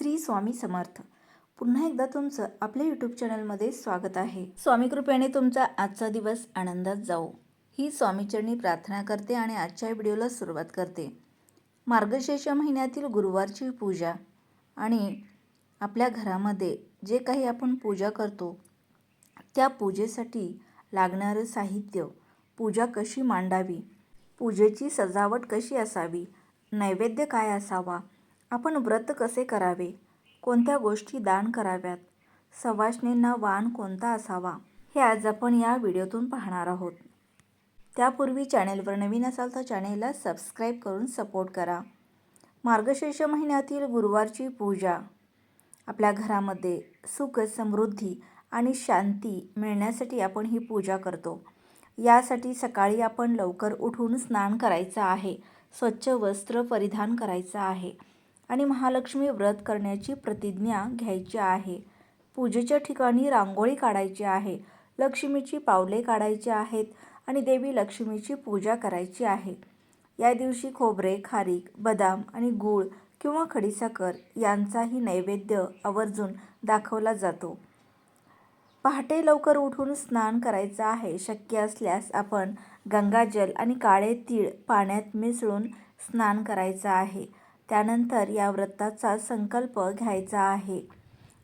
श्री स्वामी समर्थ. पुन्हा एकदा तुमचं आपल्या यूट्यूब चॅनलमध्ये स्वागत आहे. स्वामी कृपेने तुमचा आजचा दिवस आनंदात जाओ ही स्वामीचरणी प्रार्थना करते आणि आजच्या व्हिडिओला सुरुवात करते. मार्गशीर्ष महिन्यातील गुरुवारची पूजा आणि आपल्या घरामध्ये जे काही आपण पूजा करतो त्या पूजेसाठी लागणारं साहित्य पूजा कशी मांडावी पूजेची सजावट कशी असावी नैवेद्य काय असावा आपण व्रत कसे करावे? कोणत्या गोष्टी दान कराव्यात? सवाष्णींना वाण कोणता असावा? हे आज आपण या व्हिडिओतून पाहणार आहोत. त्यापूर्वी चॅनेलवर नवीन असाल तर चॅनेलला सबस्क्राईब करून सपोर्ट करा. मार्गशीर्ष महिन्यातील गुरुवारची पूजा. आपल्या घरामध्ये सुख समृद्धी आणि शांती मिळण्यासाठी आपण ही पूजा करतो. यासाठी सकाळी आपण लवकर उठून स्नान करायचं आहे. स्वच्छ वस्त्र परिधान करायचं आहे. आणि महालक्ष्मी व्रत करण्याची प्रतिज्ञा घ्यायची आहे. पूजेच्या ठिकाणी रांगोळी काढायची आहे. लक्ष्मीची पावले काढायची आहेत आणि देवी लक्ष्मीची पूजा करायची आहे. या दिवशी खोबरे खारीक बदाम आणि गूळ किंवा खडीसाखर यांचाही नैवेद्य आवर्जून दाखवला जातो. पहाटे लवकर उठून स्नान करायचं आहे. शक्य असल्यास आपण गंगाजल आणि काळे तीळ पाण्यात मिसळून स्नान करायचं आहे. त्यानंतर या व्रताचा संकल्प घ्यायचा आहे.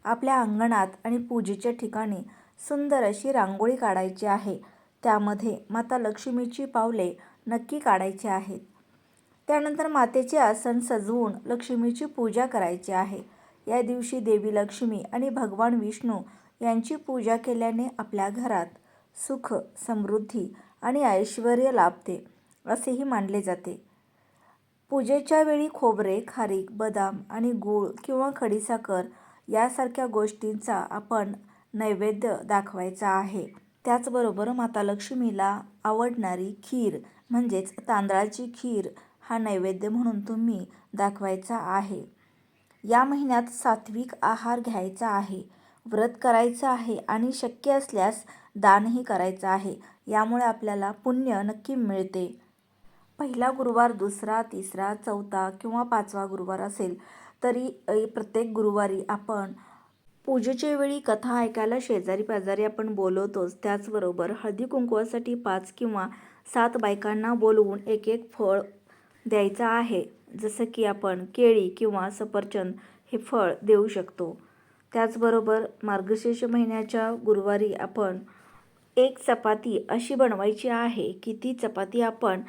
आपल्या अंगणात आणि पूजेच्या ठिकाणी सुंदर अशी रांगोळी काढायची आहे. त्यामध्ये माता लक्ष्मीची पावले नक्की काढायची आहेत. त्यानंतर मातेचे आसन सजवून लक्ष्मीची पूजा करायची आहे. या दिवशी देवी लक्ष्मी आणि भगवान विष्णू यांची पूजा केल्याने आपल्या घरात सुख समृद्धी आणि ऐश्वर लाभते असेही मानले जाते. पूजेच्या वेळी खोबरे खारीक बदाम आणि गूळ किंवा खडीसाखर यासारख्या गोष्टींचा आपण नैवेद्य दाखवायचा आहे. त्याचबरोबर माता लक्ष्मीला आवडणारी खीर म्हणजेच तांदळाची खीर हा नैवेद्य म्हणून तुम्ही दाखवायचा आहे. या महिन्यात सात्विक आहार घ्यायचा आहे. व्रत करायचं आहे आणि शक्य असल्यास दानही करायचं आहे. यामुळे आपल्याला पुण्य नक्की मिळते. पहिला गुरुवार दुसरा तिसरा चौथा किंवा पाचवा गुरुवार असेल तरी प्रत्येक गुरुवारी आपण पूजेच्या वेळी कथा ऐकायला शेजारी पाजारी आपण बोलवतोच. त्याचबरोबर हळदी कुंकवासाठी पाच किंवा सात बायकांना बोलवून एक एक फळ द्यायचं आहे. जसं की आपण केळी किंवा सफरचंद हे फळ देऊ शकतो. त्याचबरोबर मार्गशीर्ष महिन्याच्या गुरुवारी आपण एक चपाती अशी बनवायची आहे की ती चपाती आपण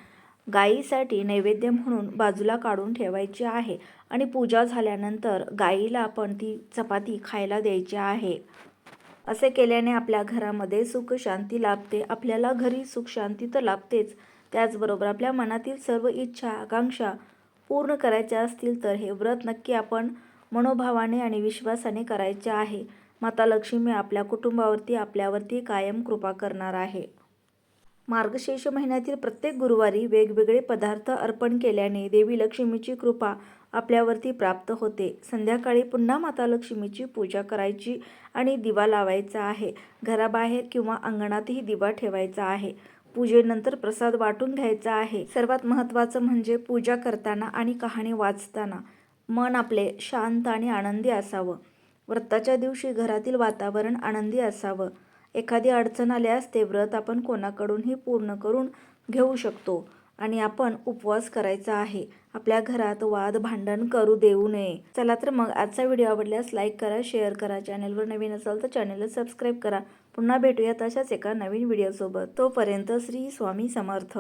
गाईसाठी नैवेद्य म्हणून बाजूला काढून ठेवायची आहे आणि पूजा झाल्यानंतर गाईला आपण ती चपाती खायला द्यायची आहे. असे केल्याने आपल्या घरामध्ये सुख शांती लाभते आपल्याला घरी सुख शांती तर लाभतेच. त्याचबरोबर आपल्या मनातील सर्व इच्छा आकांक्षा पूर्ण करायच्या असतील तर हे व्रत नक्की आपण मनोभावाने आणि विश्वासाने करायचे आहे. माता लक्ष्मी आपल्या कुटुंबावरती आपल्यावरती कायम कृपा करणार आहे. मार्गशीर्ष महिन्यातील प्रत्येक गुरुवारी वेगवेगळे पदार्थ अर्पण केल्याने देवी लक्ष्मीची कृपा आपल्यावरती प्राप्त होते. संध्याकाळी पुन्हा माता लक्ष्मीची पूजा करायची आणि दिवा लावायचा आहे. घराबाहेर किंवा अंगणातही दिवा ठेवायचा आहे. पूजेनंतर प्रसाद वाटून घ्यायचा आहे. सर्वात महत्त्वाचं म्हणजे पूजा करताना आणि कहाणी वाचताना. मन आपले शांत आणि आनंदी असावं. व्रताच्या दिवशी घरातील वातावरण आनंदी असावं. एखादी अडचण आल्यास ते व्रत आपण कोणाकडूनही पूर्ण करून घेऊ शकतो आणि आपण उपवास करायचा आहे. आपल्या घरात वाद भांडण करू देऊ नये. चला तर मग आजचा व्हिडिओ आवडल्यास लाईक करा शेअर करा चॅनलवर नवीन असाल तर चॅनलला सबस्क्राईब करा. पुन्हा भेटूयात अशाच एका नवीन व्हिडिओसोबत. तोपर्यंत श्री स्वामी समर्थ.